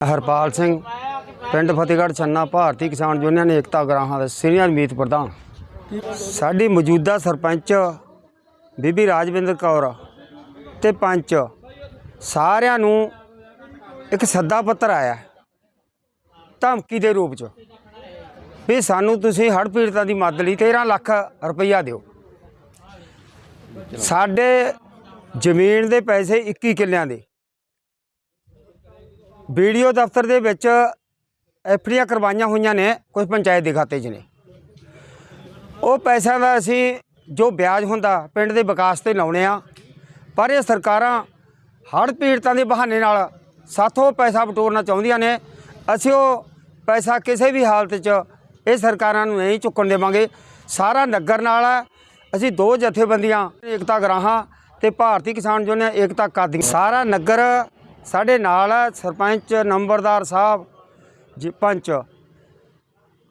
ਹਰਪਾਲ ਸਿੰਘ, ਪਿੰਡ ਫਤਿਹਗੜ੍ਹ ਛੰਨਾ, ਭਾਰਤੀ ਕਿਸਾਨ ਯੂਨੀਅਨ ਏਕਤਾ ਗਰਾਹਾਂ ਦੇ ਸੀਨੀਅਰ ਮੀਤ ਪ੍ਰਧਾਨ। ਸਾਡੀ ਮੌਜੂਦਾ ਸਰਪੰਚ ਬੀਬੀ ਰਾਜਵਿੰਦਰ ਕੌਰ ਤੇ ਪੰਚ ਸਾਰਿਆਂ ਨੂੰ ਇੱਕ ਸੱਦਾ ਪੱਤਰ ਆਇਆ ਧਮਕੀ ਦੇ ਰੂਪ 'ਚ ਵੀ ਸਾਨੂੰ ਤੁਸੀਂ ਹੜ੍ਹ ਪੀੜਤਾਂ ਦੀ ਮਦਦ ਲਈ 13 ਲੱਖ ਰੁਪਈਆ ਦਿਓ। ਸਾਡੇ ਜ਼ਮੀਨ ਦੇ ਪੈਸੇ 21 ਕਿੱਲਿਆਂ ਦੇ ਵੀਡੀਓ ਦਫ਼ਤਰ ਦੇ ਵਿੱਚ ਐਫਡੀਆਂ ਕਰਵਾਈਆਂ ਹੋਈਆਂ ਨੇ ਕੁਝ ਪੰਚਾਇਤ ਦੇ ਖਾਤੇ 'ਚ ਨੇ। ਉਹ ਪੈਸਿਆਂ ਦਾ ਅਸੀਂ ਜੋ ਵਿਆਜ ਹੁੰਦਾ ਪਿੰਡ ਦੇ ਵਿਕਾਸ ਤੇ ਲਾਉਣੇ ਆ, ਪਰ ਇਹ ਸਰਕਾਰਾਂ ਹੜ੍ਹ ਪੀੜਤਾਂ ਦੇ ਬਹਾਨੇ ਨਾਲ ਸਾਥੋਂ ਪੈਸਾ ਬਟੋਰਨਾ ਚਾਹੁੰਦੀਆਂ ਨੇ। ਅਸੀਂ ਉਹ ਪੈਸਾ ਕਿਸੇ ਵੀ ਹਾਲਤ 'ਚ ਇਹ ਸਰਕਾਰਾਂ ਨੂੰ ਨਹੀਂ ਚੁੱਕਣ ਦੇਵਾਂਗੇ। ਸਾਰਾ ਨਗਰ ਨਾਲ ਹੈ ਅਸੀਂ ਦੋ ਜਥੇਬੰਦੀਆਂ, ਏਕਤਾ ਗਰਾਹਾਂ ਤੇ ਭਾਰਤੀ ਕਿਸਾਨ ਯੂਨੀਅਨ ਏਕਤਾ ਕਾਦੀ ਸਾਰਾ ਨਗਰ ਸਾਡੇ ਨਾਲ ਹੈ ਸਰਪੰਚ, ਨੰਬਰਦਾਰ ਸਾਹਿਬ, ਜੀ ਪੰਚ।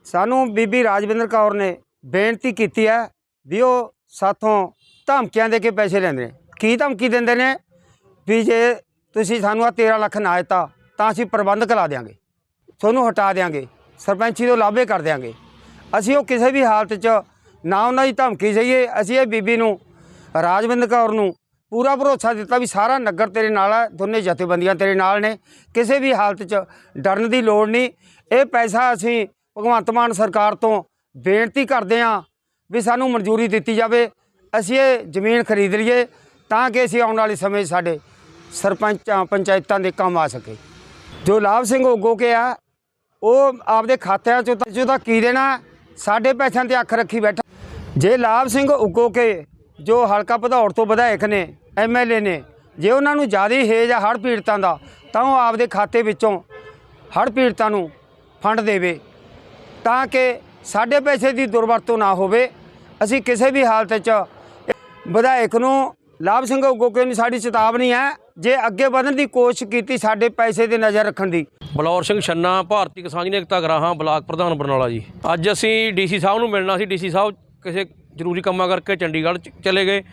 ਸਾਨੂੰ ਬੀਬੀ ਰਾਜਵਿੰਦਰ ਕੌਰ ਨੇ ਬੇਨਤੀ ਕੀਤੀ ਹੈ ਵੀ ਉਹ ਸਾਥੋਂ ਧਮਕੀਆਂ ਦੇ ਕੇ ਪੈਸੇ ਲੈਂਦੇ ਨੇ। ਕੀ ਧਮਕੀ ਦਿੰਦੇ ਨੇ? ਵੀ ਜੇ ਤੁਸੀਂ ਸਾਨੂੰ ਆ 13 ਲੱਖ ਨਾ ਦਿੱਤਾ, ਤਾਂ ਅਸੀਂ ਪ੍ਰਬੰਧ ਕਰਾ ਦਿਆਂਗੇ। ਤੁਹਾਨੂੰ ਹਟਾ ਦਿਆਂਗੇ। ਸਰਪੰਚੀ ਤੋਂ ਲਾਭੇ ਕਰ ਦਿਆਂਗੇ। ਅਸੀਂ ਉਹ ਕਿਸੇ ਵੀ ਹਾਲਤ 'ਚ ਨਾ ਉਹਨਾਂ ਦੀ ਧਮਕੀ ਜਾਈਏ ਅਸੀਂ ਇਹ ਬੀਬੀ ਨੂੰ, ਰਾਜਵਿੰਦਰ ਕੌਰ ਨੂੰ ਪੂਰਾ ਭਰੋਸਾ ਦਿੱਤਾ ਵੀ ਸਾਰਾ ਨਗਰ ਤੇਰੇ ਨਾਲ ਹੈ ਦੋਨੇ ਜਥੇਬੰਦੀਆਂ ਤੇਰੇ ਨਾਲ ਨੇ। ਕਿਸੇ ਵੀ ਹਾਲਤ 'ਚ ਡਰਨ ਦੀ ਲੋੜ ਨਹੀਂ। ਇਹ ਪੈਸਾ ਅਸੀਂ ਭਗਵੰਤ ਮਾਨ ਸਰਕਾਰ ਤੋਂ ਬੇਨਤੀ ਕਰਦੇ ਹਾਂ ਵੀ ਸਾਨੂੰ ਮਨਜ਼ੂਰੀ ਦਿੱਤੀ ਜਾਵੇ। ਅਸੀਂ ਇਹ ਜ਼ਮੀਨ ਖਰੀਦ ਲਈਏ ਤਾਂ ਕਿ ਅਸੀਂ ਆਉਣ ਵਾਲੇ ਸਮੇਂ 'ਚ ਸਾਡੇ ਸਰਪੰਚਾਂ, ਪੰਚਾਇਤਾਂ ਦੇ ਕੰਮ ਆ ਸਕੇ। ਜੋ ਲਾਭ ਸਿੰਘ ਉਗੋ ਕੇ ਆ, ਉਹ ਆਪਦੇ ਖਾਤਿਆਂ ਚੋਂ ਤਾਂ- ਚੋਂ ਤਾਂ ਕੀ ਦੇਣਾ? ਸਾਡੇ ਪੈਸਿਆਂ ਤੇ ਅੱਖ ਰੱਖੀ ਬੈਠਾ। ਜੇ ਲਾਭ ਸਿੰਘ ਉਗੋ ਕੇ ਜੋ ਹਲਕਾ ਭਦੌੜ ਤੋਂ ਵਿਧਾਇਕ ਨੇ ਐਮਐਲਏ ਨੇ, ਜੇ ਉਹਨਾਂ ਨੂੰ ਜ਼ਿਆਦਾ ਹੇਜ ਆ ਹੜ੍ਹ ਪੀੜਤਾਂ ਦਾ, ਤਾਂ ਉਹ ਆਪਦੇ ਖਾਤੇ ਵਿੱਚੋਂ ਹੜ੍ਹ ਪੀੜਤਾਂ ਨੂੰ ਫੰਡ ਦੇਵੇ, ਤਾਂ ਕਿ ਸਾਡੇ ਪੈਸੇ ਦੀ ਦੁਰਵਰਤੋਂ ਨਾ ਹੋਵੇ। ਅਸੀਂ ਕਿਸੇ ਵੀ ਹਾਲਤ 'ਚ ਵਿਧਾਇਕ ਨੂੰ ਲਾਭ ਸਿੰਘ ਉਗੋਕੇ ਨੂੰ, ਸਾਡੀ ਚੇਤਾਵਨੀ ਹੈ ਜੇ ਅੱਗੇ ਵਧਣ ਦੀ ਕੋਸ਼ਿਸ਼ ਕੀਤੀ ਸਾਡੇ ਪੈਸੇ ਤੇ ਨਜ਼ਰ ਰੱਖਣ ਦੀ। ਬਲੌਰ ਸਿੰਘ ਛੰਨਾ, ਭਾਰਤੀ ਕਿਸਾਨ ਯੂਨੀਅਨ ਏਕਤਾ ਗਰਾਹਾਂ, ਬਲਾਕ ਪ੍ਰਧਾਨ ਬਰਨਾਲਾ ਜੀ। ਅੱਜ ਅਸੀਂ ਡੀਸੀ ਸਾਹਿਬ ਨੂੰ ਮਿਲਣਾ ਸੀ, ਡੀਸੀ ਸਾਹਿਬ, ਕਿਸੇ ਜ਼ਰੂਰੀ ਕੰਮਾਂ ਕਰਕੇ ਚੰਡੀਗੜ੍ਹ ਚ ਚਲੇ ਗਏ।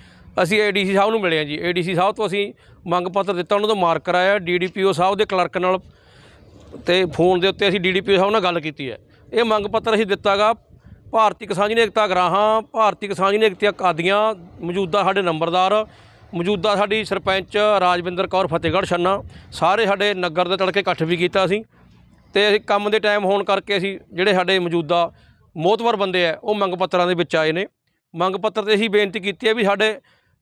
ਅਸੀਂ ਏਡੀਸੀ ਸਾਹਿਬ ਨੂੰ ਮਿਲੇ ਹਾਂ ਜੀ। ਏਡੀਸੀ ਸਾਹਿਬ ਤੋਂ ਅਸੀਂ ਮੰਗ ਪੱਤਰ ਦਿੱਤਾ, ਉਹਨਾਂ ਤੋਂ ਮਾਰਕ ਕਰਾਇਆ। ਡੀਡੀਪੀਓ ਸਾਹਿਬ ਦੇ ਕਲਰਕ ਨਾਲ ਤੇ ਫੋਨ ਦੇ ਉੱਤੇ ਅਸੀਂ ਡੀਡੀਪੀਓ ਸਾਹਿਬ ਨਾਲ ਗੱਲ ਕੀਤੀ ਹੈ। ਇਹ ਮੰਗ ਪੱਤਰ ਅਸੀਂ ਦਿੱਤਾਗਾ। ਭਾਰਤੀ ਕਿਸਾਨ ਯੂਨੀਅਨ ਏਕਤਾ ਗਰਾਹਾਂ, ਭਾਰਤੀ ਕਿਸਾਨ ਯੂਨੀਅਨ ਏਕਤਾ ਕਾਦੀਆਂ ਮੌਜੂਦਾ ਸਾਡੇ ਨੰਬਰਦਾਰ, ਮੌਜੂਦਾ ਸਾਡੀ ਸਰਪੰਚ ਰਾਜਵਿੰਦਰ ਕੌਰ ਫਤਿਹਗੜ੍ਹ ਛੰਨਾ, ਸਾਰੇ ਸਾਡੇ ਨਗਰ ਦੇ ਤੜਕੇ ਇਕੱਠ ਵੀ ਕੀਤਾ ਸੀ ਤੇ ਅਸੀਂ ਕੰਮ ਦੇ ਟਾਈਮ ਹੋਣ ਕਰਕੇ ਅਸੀਂ ਜਿਹੜੇ ਸਾਡੇ ਮੌਜੂਦਾ ਮੋਤਵਰ ਬੰਦੇ ਆ, ਉਹ ਮੰਗ ਪੱਤਰਾਂ ਦੇ ਵਿੱਚ ਆਏ ਨੇ। ਮੰਗ ਪੱਤਰ ਤੇ ਅਸੀਂ ਬੇਨਤੀ ਕੀਤੀ ਹੈ ਵੀ ਸਾਡੇ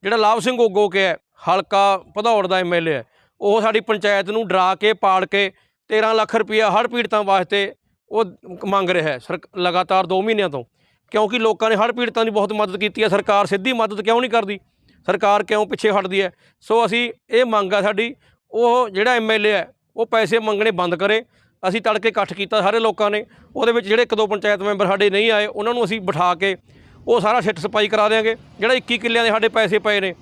ਜਿਹੜਾ ਲਾਭ ਸਿੰਘ ਗੋਗੋ ਕੇ ਹੈ, ਹਲਕਾ ਭਦੌੜ ਦਾ ਐਮਐਲਏ ਹੈ, ਉਹ ਸਾਡੀ ਪੰਚਾਇਤ ਨੂੰ ਡਰਾ ਕੇ, ਪਾੜ ਕੇ 13 ਲੱਖ ਰੁਪਇਆ ਹੜ੍ਹ ਪੀੜਤਾਂ ਵਾਸਤੇ ਉਹ ਮੰਗ ਰਿਹਾ ਹੈ ਸਰ ਲਗਾਤਾਰ 2 ਮਹੀਨਿਆਂ ਤੋਂ। ਕਿਉਂਕਿ ਲੋਕਾਂ ਨੇ ਹੜ੍ਹ ਪੀੜਤਾਂ ਦੀ ਬਹੁਤ ਮਦਦ ਕੀਤੀ ਹੈ, ਸਰਕਾਰ ਸਿੱਧੀ ਮਦਦ ਕਿਉਂ ਨਹੀਂ ਕਰਦੀ? ਸਰਕਾਰ ਕਿਉਂ ਪਿੱਛੇ ਹਟਦੀ ਹੈ? ਸੋ ਅਸੀਂ ਇਹ ਮੰਗ ਆ ਸਾਡੀ, ਉਹ ਜਿਹੜਾ ਐਮਐਲਏ ਹੈ, ਉਹ ਪੈਸੇ ਮੰਗਣੇ ਬੰਦ ਕਰੇ। ਅਸੀਂ ਤੜਕੇ ਇਕੱਠ ਕੀਤਾ ਸਾਰੇ ਲੋਕਾਂ ਨੇ, ਉਹਦੇ ਵਿੱਚ ਜਿਹੜੇ ਇੱਕ ਦੋ ਪੰਚਾਇਤ ਮੈਂਬਰ ਸਾਡੇ ਨਹੀਂ ਆਏ, ਉਹਨਾਂ ਨੂੰ ਅਸੀਂ ਬਿਠਾ ਕੇ ਉਹ ਸਾਰਾ ਸਿੱਟ ਸਪਾਈ ਕਰਾ ਦੇਵਾਂਗੇ ਜਿਹੜਾ 21 ਕਿੱਲਿਆਂ ਦੇ ਸਾਡੇ ਪੈਸੇ ਪਏ ਨੇ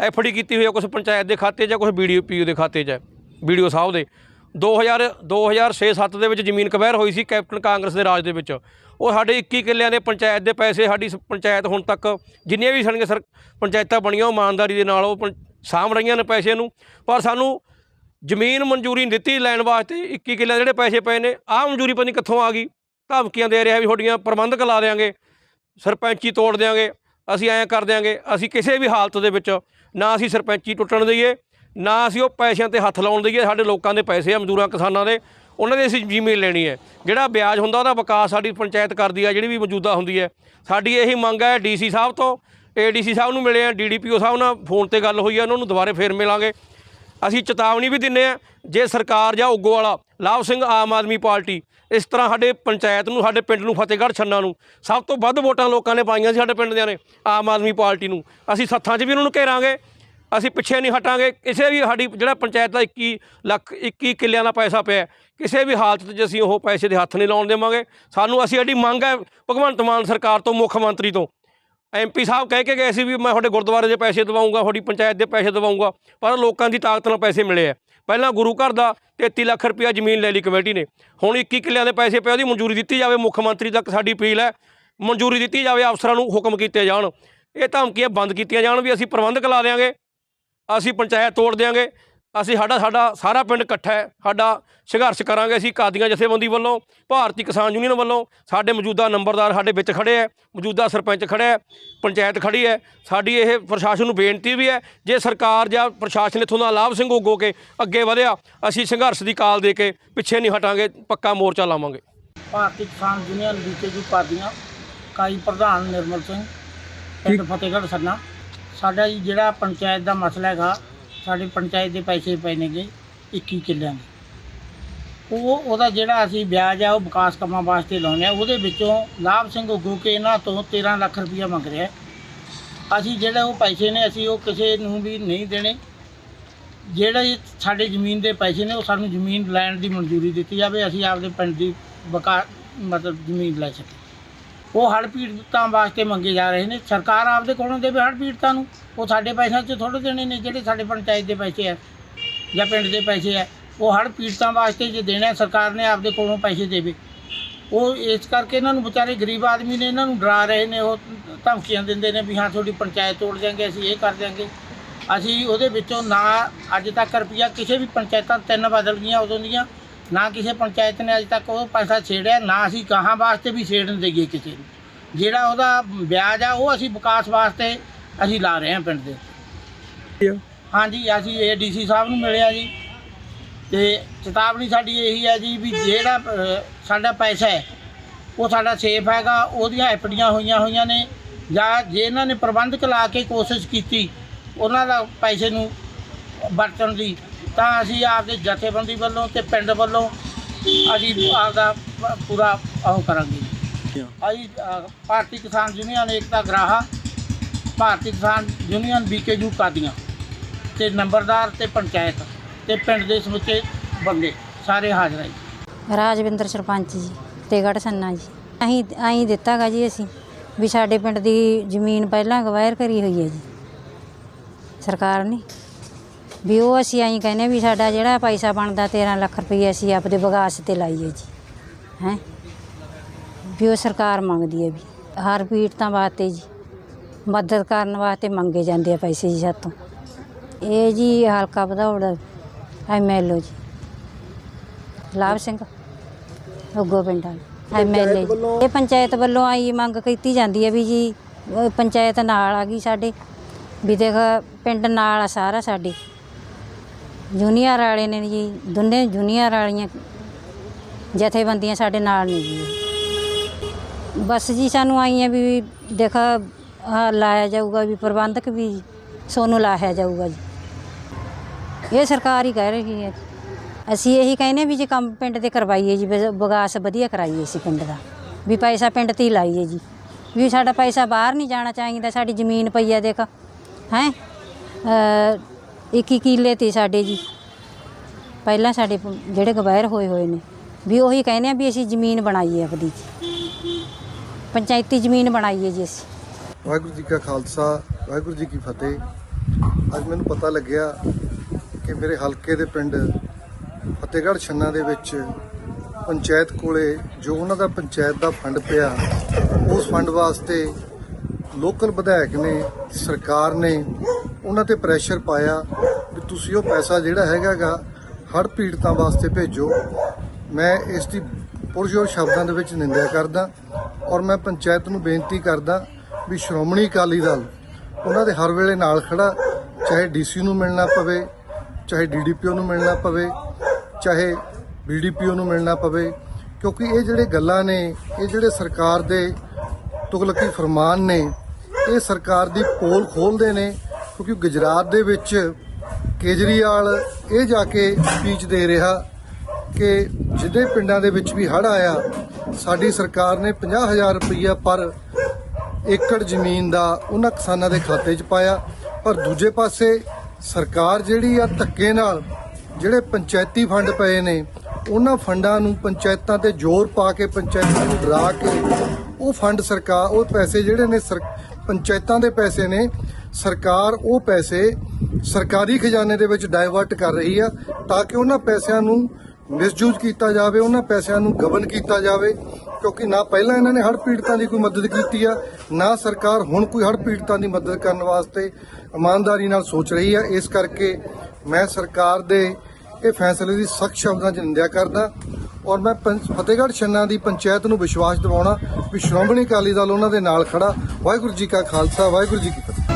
ਐਫਡੀ ਕੀਤੀ ਹੋਈ ਹੈ ਕੁਝ ਪੰਚਾਇਤ ਦੇ ਖਾਤੇ 'ਚ ਕੁਝ ਵੀਡੀਓ ਪੀਓ ਦੇ ਖਾਤੇ 'ਚ ਵੀਡੀਓ ਸਾਹਿਬ ਦੇ। 2000 2006-7 ਦੇ ਵਿੱਚ ਜ਼ਮੀਨ ਕਬੈਰ ਹੋਈ ਸੀ ਕੈਪਟਨ ਕਾਂਗਰਸ ਦੇ ਰਾਜ ਦੇ ਵਿੱਚ। ਉਹ ਸਾਡੇ 21 ਕਿੱਲਿਆਂ ਦੇ ਪੰਚਾਇਤ ਦੇ ਪੈਸੇ ਸਾਡੀ ਸ- ਪੰਚਾਇਤ ਹੁਣ ਤੱਕ ਜਿੰਨੀਆਂ ਵੀ ਸਾਡੀਆਂ ਸਰ ਪੰਚਾਇਤਾਂ ਬਣੀਆਂ, ਉਹ ਇਮਾਨਦਾਰੀ ਦੇ ਨਾਲ ਉਹ ਪੰ- ਸਾਂਭ ਰਹੀਆਂ ਨੇ ਪੈਸੇ ਨੂੰ। ਪਰ ਸਾਨੂੰ ਜ਼ਮੀਨ ਮਨਜ਼ੂਰੀ ਨਹੀਂ ਦਿੱਤੀ ਲੈਣ ਵਾਸਤੇ 21 ਕਿੱਲਿਆਂ ਦੇ ਜਿਹੜੇ ਪੈਸੇ ਪਏ ਨੇ, ਆਹ ਮਨਜ਼ੂਰੀ ਪਤਾ ਨਹੀਂ ਕਿੱਥੋਂ ਆ ਗਈ। ਧਮਕੀਆਂ ਦੇ ਰਿਹਾ ਵੀ ਤੁਹਾਡੀਆਂ ਪ੍ਰਬੰਧਕ ਲਾ ਦੇਾਂਗੇ ਸਰਪੰਚੀ ਤੋੜ ਦੇਾਂਗੇ ਅਸੀਂ ਐਂ ਕਰ ਦਿਆਂਗੇ, ਅਸੀਂ ਕਿਸੇ ਵੀ ਹਾਲਤ ਦੇ ਵਿੱਚ ਨਾ ਅਸੀਂ ਸਰਪੰਚੀ ਟੁੱਟਣ ਦਈਏ, ਨਾ ਅਸੀਂ ਉਹ ਪੈਸਿਆਂ ਤੇ ਹੱਥ ਲਾਉਣ ਦਈਏ, ਸਾਡੇ ਲੋਕਾਂ ਦੇ ਪੈਸੇ ਆ, ਮਜ਼ਦੂਰਾਂ, ਕਿਸਾਨਾਂ ਦੇ, ਉਹਨਾਂ ਦੀ ਅਸੀਂ ਜ਼ਮੀਨ ਲੈਣੀ ਹੈ। ਜਿਹੜਾ ਵਿਆਜ ਹੁੰਦਾ, ਉਹਦਾ ਵਿਕਾਸ ਸਾਡੀ ਪੰਚਾਇਤ ਕਰਦੀ ਹੈ, ਜਿਹੜੀ ਵੀ ਮੌਜੂਦਾ ਹੁੰਦੀ ਹੈ। ਸਾਡੀ ਇਹੀ ਮੰਗ ਹੈ ਡੀਸੀ ਸਾਹਿਬ ਤੋਂ ਏਡੀਸੀ ਸਾਹਿਬ ਨੂੰ ਮਿਲੇ ਆ ਡੀਡੀਪੀਓ ਸਾਹਿਬ ਨਾਲ ਫੋਨ ਤੇ ਗੱਲ ਹੋਈ ਹੈ ਉਹਨਾਂ ਨੂੰ ਦੁਬਾਰੇ ਫੇਰ ਮਿਲਾਂਗੇ। ਅਸੀਂ ਚੇਤਾਵਨੀ ਵੀ ਦਿੰਨੇ ਆ, ਜੇ ਸਰਕਾਰ ਜਾਂ ਉੱਗੋ ਵਾਲਾ, ਲਾਭ ਸਿੰਘ ਆਮ ਆਦਮੀ ਪਾਰਟੀ ਇਸ ਤਰ੍ਹਾਂ ਸਾਡੇ ਪੰਚਾਇਤ ਨੂੰ, ਸਾਡੇ ਪਿੰਡ ਨੂੰ, ਫਤਿਹਗੜ੍ਹ ਛੰਨਾ ਨੂੰ, ਸਭ ਤੋਂ ਵੱਧ ਵੋਟਾਂ ਲੋਕਾਂ ਨੇ ਪਾਈਆਂ ਸੀ ਸਾਡੇ ਪਿੰਡ ਦਿਆਂ ਨੇ, ਆਮ ਆਦਮੀ ਪਾਰਟੀ ਨੂੰ। ਅਸੀਂ ਸੱਥਾਂ 'ਚ ਵੀ ਉਹਨਾਂ ਨੂੰ ਘੇਰਾਂਗੇ, ਅਸੀਂ ਪਿੱਛੇ ਨਹੀਂ ਹਟਾਂਗੇ। ਕਿਸੇ ਵੀ ਸਾਡੀ, ਜਿਹੜਾ ਪੰਚਾਇਤ ਦਾ 21 ਲੱਖ 21 ਕਿੱਲਿਆਂ ਦਾ ਪੈਸਾ ਪਿਆ, ਕਿਸੇ ਵੀ ਹਾਲਤ 'ਚ ਅਸੀਂ ਉਹ ਪੈਸੇ ਦੇ ਹੱਥ ਨਹੀਂ ਲਾਉਣ ਦੇਵਾਂਗੇ। ਸਾਨੂੰ, ਅਸੀਂ ਸਾਡੀ ਮੰਗ ਹੈ ਭਗਵੰਤ ਮਾਨ ਸਰਕਾਰ ਤੋਂ, ਮੁੱਖ ਮੰਤਰੀ ਤੋਂ। ਐਮਪੀ ਸਾਹਿਬ ਕਹਿ ਕੇ ਗਏ ਸੀ ਵੀ ਮੈਂ ਤੁਹਾਡੇ ਗੁਰਦੁਆਰੇ ਦੇ ਪੈਸੇ ਦਵਾਉਂਗਾ, ਤੁਹਾਡੀ ਪੰਚਾਇਤ ਦੇ ਪੈਸੇ ਦਵਾਉਂਗਾ, ਪਰ ਲੋਕਾਂ ਦੀ ਤਾਕਤ ਨਾਲ ਪੈਸੇ ਮਿਲੇ ਆ। ਪਹਿਲਾਂ ਗੁਰੂ ਘਰ ਦਾ 33 ਲੱਖ ਰੁਪਇਆ ਜ਼ਮੀਨ ਲੈ ਲਈ ਕਮੇਟੀ ਨੇ। ਹੁਣ 21 ਕਿੱਲਿਆਂ ਦੇ ਪੈਸੇ ਪਏ ਉਹਦੀ ਮਨਜ਼ੂਰੀ ਦਿੱਤੀ ਜਾਵੇ, ਮੁੱਖ ਮੰਤਰੀ ਤੱਕ ਸਾਡੀ ਅਪੀਲ ਹੈ, ਮਨਜ਼ੂਰੀ ਦਿੱਤੀ ਜਾਵੇ, ਅਫਸਰਾਂ ਨੂੰ ਹੁਕਮ ਕੀਤੇ ਜਾਣ। ਇਹ ਧਮਕੀਆਂ ਬੰਦ ਕੀਤੀਆਂ ਜਾਣ ਵੀ ਅਸੀਂ ਪ੍ਰਬੰਧਕ ਲਾ ਦੇਾਂਗੇ ਅਸੀਂ ਪੰਚਾਇਤ ਤੋੜ ਦੇਾਂਗੇ ਅਸੀਂ ਸਾਡਾ ਸਾਡਾ ਸਾਰਾ ਪਿੰਡ ਇਕੱਠਾ ਹੈ ਸਾਡਾ ਸੰਘਰਸ਼ ਕਰਾਂਗੇ ਅਸੀਂ ਕਾਦੀਆਂ ਜਥੇਬੰਦੀ ਵੱਲੋਂ ਭਾਰਤੀ ਕਿਸਾਨ ਯੂਨੀਅਨ ਵੱਲੋਂ ਸਾਡੇ ਮੌਜੂਦਾ ਨੰਬਰਦਾਰ ਸਾਡੇ ਵਿੱਚ ਖੜੇ ਹੈ ਮੌਜੂਦਾ ਸਰਪੰਚ ਖੜਿਆ ਹੈ ਪੰਚਾਇਤ ਖੜੀ ਹੈ ਸਾਡੀ ਇਹ ਪ੍ਰਸ਼ਾਸਨ ਨੂੰ ਬੇਨਤੀ ਵੀ ਹੈ ਜੇ ਸਰਕਾਰ ਜਾਂ ਪ੍ਰਸ਼ਾਸਨ ਇੱਥੋਂ ਦਾ ਲਾਭ ਸਿੰਘ ਉਗੋ ਕੇ ਅੱਗੇ ਵਧਿਆ ਅਸੀਂ ਸੰਘਰਸ਼ ਦੀ ਕਾਲ ਦੇ ਕੇ ਪਿੱਛੇ ਨਹੀਂ ਹਟਾਂਗੇ ਪੱਕਾ ਮੋਰਚਾ ਲਾਵਾਂਗੇ। ਭਾਰਤੀ ਕਿਸਾਨ ਯੂਨੀਅਨ ਬੀਕੇਯੂ ਪਾਰਟੀਆਂ ਕਾਈ ਪ੍ਰਧਾਨ ਨਿਰਮਲ ਸਿੰਘ ਪਿੰਡ ਫਤਿਹਗੜ੍ਹ ਸੰਨਾ ਸਾਡਾ ਜੀ ਜਿਹੜਾ ਪੰਚਾਇਤ ਦਾ ਮਸਲਾ ਹੈਗਾ ਸਾਡੇ ਪੰਚਾਇਤ ਦੇ ਪੈਸੇ ਪਏ ਨੇਗੇ 21 ਕਿੱਲਿਆਂ ਦੇ। ਉਹ, ਉਹਦਾ ਜਿਹੜਾ ਅਸੀਂ ਵਿਆਜ ਆ, ਉਹ ਵਿਕਾਸ ਕੰਮਾਂ ਵਾਸਤੇ ਲਾਉਂਦੇ ਆ, ਉਹਦੇ ਵਿੱਚੋਂ ਲਾਭ ਸਿੰਘ ਉਗੂ ਕੇ ਇਹਨਾਂ ਤੋਂ 13 ਲੱਖ ਰੁਪਈਆ ਮੰਗ ਰਿਹਾ। ਅਸੀਂ ਜਿਹੜੇ ਉਹ ਪੈਸੇ ਨੇ, ਅਸੀਂ ਉਹ ਕਿਸੇ ਨੂੰ ਵੀ ਨਹੀਂ ਦੇਣੇ। ਜਿਹੜੇ ਸਾਡੇ ਜ਼ਮੀਨ ਦੇ ਪੈਸੇ ਨੇ, ਉਹ ਸਾਨੂੰ ਜ਼ਮੀਨ ਲੈਣ ਦੀ ਮਨਜ਼ੂਰੀ ਦਿੱਤੀ ਜਾਵੇ, ਅਸੀਂ ਆਪਦੇ ਪਿੰਡ ਦੀ ਬਕਾ ਮਤਲਬ ਜ਼ਮੀਨ ਲੈ ਸਕੀਏ। ਉਹ ਹੜ੍ਹ ਪੀੜਤਾਂ ਵਾਸਤੇ ਮੰਗੇ ਜਾ ਰਹੇ ਨੇ। ਸਰਕਾਰ ਆਪਦੇ ਕੋਲੋਂ ਦੇਵੇ ਹੜ੍ਹ ਪੀੜਤਾਂ ਨੂੰ। ਉਹ ਸਾਡੇ ਪੈਸਿਆਂ 'ਚ ਥੋੜ੍ਹੇ ਦੇਣੇ ਨੇ, ਜਿਹੜੇ ਸਾਡੇ ਪੰਚਾਇਤ ਦੇ ਪੈਸੇ ਆ ਜਾਂ ਪਿੰਡ ਦੇ ਪੈਸੇ ਆ, ਉਹ ਹੜ੍ਹ ਪੀੜਤਾਂ ਵਾਸਤੇ ਜੇ ਦੇਣਾ ਸਰਕਾਰ ਨੇ ਆਪਦੇ ਕੋਲੋਂ ਪੈਸੇ ਦੇਵੇ। ਉਹ ਇਸ ਕਰਕੇ ਇਹਨਾਂ ਨੂੰ ਵਿਚਾਰੇ ਗਰੀਬ ਆਦਮੀ ਨੇ ਇਹਨਾਂ ਨੂੰ ਡਰਾ ਰਹੇ ਨੇ, ਉਹ ਧਮਕੀਆਂ ਦਿੰਦੇ ਨੇ ਵੀ ਹਾਂ, ਤੁਹਾਡੀ ਪੰਚਾਇਤ ਤੋੜ ਦਿਆਂਗੇ, ਅਸੀਂ ਇਹ ਕਰ ਦਿਆਂਗੇ। ਅਸੀਂ ਉਹਦੇ ਵਿੱਚੋਂ ਨਾ ਅੱਜ ਤੱਕ ਰੁਪਈਆ ਕਿਸੇ ਵੀ ਪੰਚਾਇਤਾਂ ਤਿੰਨ ਬਦਲ ਗਈਆਂ, ਉਦੋਂ ਦੀਆਂ। ਨਾ ਕਿਸੇ ਪੰਚਾਇਤ ਨੇ ਅੱਜ ਤੱਕ ਉਹ ਪੈਸਾ ਛੇੜਿਆ, ਨਾ ਅਸੀਂ ਗਾਹਾਂ ਵਾਸਤੇ ਵੀ ਛੇੜਨ ਦੇਈਏ ਕਿਸੇ ਨੂੰ। ਜਿਹੜਾ ਉਹਦਾ ਵਿਆਜ ਆ, ਉਹ ਅਸੀਂ ਵਿਕਾਸ ਵਾਸਤੇ ਅਸੀਂ ਲਾ ਰਹੇ ਹਾਂ ਪਿੰਡ ਦੇ। ਹਾਂਜੀ, ਅਸੀਂ ਏਡੀਸੀ ਸਾਹਿਬ ਨੂੰ ਮਿਲਿਆ ਜੀ। ਤੇ ਚੇਤਾਵਨੀ ਸਾਡੀ ਇਹੀ ਹੈ ਜੀ ਵੀ ਜਿਹੜਾ ਸਾਡਾ ਪੈਸਾ ਹੈ, ਉਹ ਸਾਡਾ ਸੇਫ ਹੈਗਾ, ਉਹਦੀਆਂ ਐਫਡੀਆਂ ਹੋਈਆਂ ਹੋਈਆਂ ਨੇ। ਜਾਂ ਜੇ ਇਹਨਾਂ ਨੇ ਪ੍ਰਬੰਧਕ ਲਾ ਕੇ ਕੋਸ਼ਿਸ਼ ਕੀਤੀ, ਉਹਨਾਂ ਦਾ ਪੈਸੇ ਨੂੰ ਵਰਤਣ ਦੀ ਤਾਂ ਅਸੀਂ ਆਪਦੇ ਜਥੇਬੰਦੀ ਵੱਲੋਂ ਤੇ ਪਿੰਡ ਵੱਲੋਂ ਅਸੀਂ ਆਪਦਾ ਪੂਰਾ ਉਹ ਕਰਾਂਗੇ। ਅਸੀਂ ਅ, ਭਾਰਤੀ ਕਿਸਾਨ ਯੂਨੀਅਨ ਏਕਤਾ ਗਰਾਹਾ ਭਾਰਤੀ ਕਿਸਾਨ ਯੂਨੀਅਨ ਬੀਕੇਯੂ ਕਾਦੀਆਂ ਤੇ ਨੰਬਰਦਾਰ ਤੇ ਪੰਚਾਇਤ ਤੇ ਪਿੰਡ ਦੇ ਸਮੁੱਚੇ ਬੰਦੇ ਸਾਰੇ ਹਾਜ਼ਰ ਹੈ। ਜੀ। ਰਾਜਵਿੰਦਰ ਸਰਪੰਚ ਜੀ ਤੇਗੜ ਸੰਨਾ ਜੀ। ਅਸੀਂ ਅਸੀਂ ਦਿੱਤਾਗਾ ਜੀ ਅਸੀਂ ਵੀ ਸਾਡੇ ਪਿੰਡ ਦੀ ਜ਼ਮੀਨ ਪਹਿਲਾਂ ਗਵਾਇਰ ਕਰੀ ਹੋਈ ਹੈ ਜੀ। ਸਰਕਾਰ ਨੇ ਵੀ ਉਹ ਅਸੀਂ ਐਂ ਕਹਿੰਦੇ ਵੀ ਸਾਡਾ ਜਿਹੜਾ ਪੈਸਾ ਬਣਦਾ 13 ਲੱਖ ਰੁਪਏ ਅਸੀਂ ਆਪਦੇ ਵਿਕਾਸ ਤੇ ਲਾਈਏ ਜੀ ਹੈ? ਵੀ ਉਹ ਸਰਕਾਰ ਮੰਗਦੀ ਹੈ ਵੀ ਹਰ ਪੀੜਤਾਂ ਵਾਸਤੇ ਜੀ ਮਦਦ ਕਰਨ ਵਾਸਤੇ ਮੰਗੇ ਜਾਂਦੇ ਆ ਪੈਸੇ ਜੀ ਸਾਤੋਂ। ਇਹ ਜੀ ਹਲਕਾ ਵਧਾਉੜ ਐਮਐਲਓ ਜੀ। ਲਾਭ ਸਿੰਘ ਉੱਗੋ ਪਿੰਡਾਂ ਐਮਐਲਏ ਇਹ ਪੰਚਾਇਤ ਵੱਲੋਂ ਆਈ ਮੰਗ ਕੀਤੀ ਜਾਂਦੀ ਹੈ ਵੀ ਜੀ ਪੰਚਾਇਤ ਨਾਲ ਆ ਗਈ ਸਾਡੇ। ਵੀ ਦੇਖ ਪਿੰਡ ਨਾਲ ਆ ਸਾਰਾ ਸਾਡੇ। ਜੂਨੀਅਰ ਵਾਲੇ ਨੇ ਜੀ, ਦੋਨੇ ਜੂਨੀਅਰ ਵਾਲੀਆਂ ਜਥੇਬੰਦੀਆਂ ਸਾਡੇ ਨਾਲ ਨੇ ਜੀ। ਬਸ ਜੀ ਸਾਨੂੰ ਆਈ ਹੈ ਵੀ ਦੇਖ ਲਾਇਆ ਜਾਊਗਾ ਵੀ ਪ੍ਰਬੰਧਕ ਵੀ ਸੋਨੂੰ ਲਾਇਆ ਜਾਊਗਾ ਜੀ। ਇਹ ਸਰਕਾਰ ਹੀ ਕਹਿ ਰਹੀ ਹੈ। ਅਸੀਂ ਇਹੀ ਕਹਿੰਦੇ ਵੀ ਜੇ ਕੰਮ ਪਿੰਡ ਤੇ ਕਰਵਾਈਏ ਜੀ ਵਿਕਾਸ ਵਧੀਆ ਕਰਾਈਏ ਅਸੀਂ ਪਿੰਡ ਦਾ। ਵੀ ਪੈਸਾ ਪਿੰਡ ਤੇ ਹੀ ਲਾਈਏ ਜੀ। ਵੀ ਸਾਡਾ ਪੈਸਾ ਬਾਹਰ ਨਹੀਂ ਜਾਣਾ ਚਾਹੀਦਾ, ਸਾਡੀ ਜ਼ਮੀਨ ਪਈ ਹੈ ਦੇਖ। ਹੈ? ਇੱਕ ਹੀ ਕਿੱਲੇ ਤੇ ਸਾਡੇ ਜੀ। ਪਹਿਲਾਂ ਸਾਡੇ ਪ- ਜਿਹੜੇ ਗਵਾਇਰ ਹੋਏ ਹੋਏ ਨੇ, ਵੀ ਉਹੀ ਕਹਿੰਦੇ ਆ ਵੀ ਅਸੀਂ ਜ਼ਮੀਨ ਬਣਾਈਏ ਆਪਦੀ। ਜੀ ਪੰਚਾਇਤੀ ਜ਼ਮੀਨ ਬਣਾਈਏ ਜੀ ਅਸੀਂ। ਵਾਹਿਗੁਰੂ ਜੀ ਕਾ ਖਾਲਸਾ, ਵਾਹਿਗੁਰੂ ਜੀ ਕੀ ਫਤਿਹ। ਅੱਜ ਮੈਨੂੰ ਪਤਾ ਲੱਗਿਆ ਕਿ ਮੇਰੇ ਹਲਕੇ ਦੇ ਪਿੰਡ ਫਤਿਹਗੜ੍ਹ ਛੰਨਾ ਦੇ ਵਿੱਚ ਪੰਚਾਇਤ ਕੋਲੇ ਜੋ ਉਹਨਾਂ ਦਾ ਪੰਚਾਇਤ ਦਾ ਫੰਡ ਪਿਆ, ਉਸ ਫੰਡ ਵਾਸਤੇ ਲੋਕਲ ਵਿਧਾਇਕ ਨੇ, ਸਰਕਾਰ ਨੇ ਉਹਨਾਂ ਤੇ ਪ੍ਰੈਸ਼ਰ ਪਾਇਆ ਵੀ ਤੁਸੀਂ ਉਹ ਪੈਸਾ ਜਿਹੜਾ ਹੈਗਾਗਾ ਹੜ੍ਹ ਪੀੜਤਾਂ ਵਾਸਤੇ ਭੇਜੋ। ਮੈਂ ਇਸ ਦੀ ਪੁਰਜੋਰ ਸ਼ਬਦਾਂ ਦੇ ਵਿੱਚ ਨਿੰਦਿਆ ਕਰਦਾ ਔਰ ਮੈਂ ਪੰਚਾਇਤ ਨੂੰ ਬੇਨਤੀ ਕਰਦਾ ਵੀ ਸ਼੍ਰੋਮਣੀ ਅਕਾਲੀ ਦਲ ਉਹਨਾਂ ਦੇ ਹਰ ਵੇਲੇ ਨਾਲ ਖੜਾ, ਚਾਹੇ ਡੀਸੀ ਨੂੰ ਮਿਲਣਾ ਪਵੇ, ਚਾਹੇ ਡੀਡੀਪੀਓ ਨੂੰ ਮਿਲਣਾ ਪਵੇ, ਚਾਹੇ ਬੀਡੀਪੀਓ ਨੂੰ ਮਿਲਣਾ ਪਵੇ, ਕਿਉਂਕਿ ਇਹ ਜਿਹੜੇ ਗੱਲਾਂ ਨੇ, ਇਹ ਜਿਹੜੇ ਸਰਕਾਰ ਦੇ ਤੁਗਲਕੀ ਫਰਮਾਨ ਨੇ, ਇਹ ਸਰਕਾਰ ਦੀ ਪੋਲ ਖੋਲਦੇ ਨੇ ਕਿਉਂਕਿ ਗੁਜਰਾਤ ਦੇ ਵਿੱਚ ਕੇਜਰੀਵਾਲ ਇਹ ਜਾ ਕੇ ਸਪੀਚ ਦੇ ਰਿਹਾ ਕਿ ਜਿਹਦੇ ਪਿੰਡਾਂ ਦੇ ਵਿੱਚ ਵੀ ਹੜ੍ਹ ਆਇਆ, ਸਾਡੀ ਸਰਕਾਰ ਨੇ 50000 ਰੁਪਈਆ ਪਰ ਏਕੜ ਜ਼ਮੀਨ ਦਾ ਉਹਨਾਂ ਕਿਸਾਨਾਂ ਦੇ ਖਾਤੇ 'ਚ ਪਾਇਆ। ਪਰ ਦੂਜੇ ਪਾਸੇ ਸਰਕਾਰ ਜਿਹੜੀ ਆ ਧੱਕੇ ਨਾਲ ਜਿਹੜੇ ਪੰਚਾਇਤੀ ਫੰਡ ਪਏ ਨੇ, ਉਹਨਾਂ ਫੰਡਾਂ ਨੂੰ ਪੰਚਾਇਤਾਂ ਤੇ ਜ਼ੋਰ ਪਾ ਕੇ, ਪੰਚਾਇਤਾਂ ਨੂੰ ਡਰਾ ਕੇ ਉਹ ਫੰਡ ਸਰਕਾਰ, ਉਹ ਪੈਸੇ ਜਿਹੜੇ ਨੇ ਸਰ- ਪੰਚਾਇਤਾਂ ਦੇ ਪੈਸੇ ਨੇ ਸਰਕਾਰ ਉਹ ਪੈਸੇ ਸਰਕਾਰੀ ਖਜ਼ਾਨੇ ਦੇ ਵਿੱਚ ਡਾਇਵਰਟ ਕਰ ਰਹੀ ਆ ਤਾਂ ਕਿ ਉਹਨਾਂ ਪੈਸਿਆਂ ਨੂੰ ਮਿਸਯੂਜ਼ ਕੀਤਾ ਜਾਵੇ, ਉਹਨਾਂ ਪੈਸਿਆਂ ਨੂੰ ਗਬਨ ਕੀਤਾ ਜਾਵੇ, ਕਿਉਂਕਿ ਨਾ ਪਹਿਲਾਂ ਇਹਨਾਂ ਨੇ ਹੜ੍ਹ ਪੀੜਤਾਂ ਦੀ ਕੋਈ ਮਦਦ ਕੀਤੀ ਆ, ਨਾ ਸਰਕਾਰ ਹੁਣ ਕੋਈ ਹੜ੍ਹ ਪੀੜਤਾਂ ਦੀ ਮਦਦ ਕਰਨ ਵਾਸਤੇ ਇਮਾਨਦਾਰੀ ਨਾਲ ਸੋਚ ਰਹੀ ਆ। ਇਸ ਕਰਕੇ ਮੈਂ ਸਰਕਾਰ ਦੇ ਇਹ ਫੈਸਲੇ ਦੀ ਸਖਤ ਸ਼ਬਦਾਂ 'ਚ ਨਿੰਦਿਆ ਕਰਦਾ ਔਰ ਮੈਂ ਪੰਚ- ਫਤਿਹਗੜ੍ਹ ਛੰਨਾ ਦੀ ਪੰਚਾਇਤ ਨੂੰ ਵਿਸ਼ਵਾਸ ਦਿਵਾਉਣਾ ਵੀ ਸ਼੍ਰੋਮਣੀ ਅਕਾਲੀ ਦਲ ਉਹਨਾਂ ਦੇ ਨਾਲ ਖੜਾ ਵਾਹਿਗੁਰੂ ਜੀ ਕਾ ਖਾਲਸਾ, ਵਾਹਿਗੁਰੂ ਜੀ ਕੀ ਫਤਿਹ।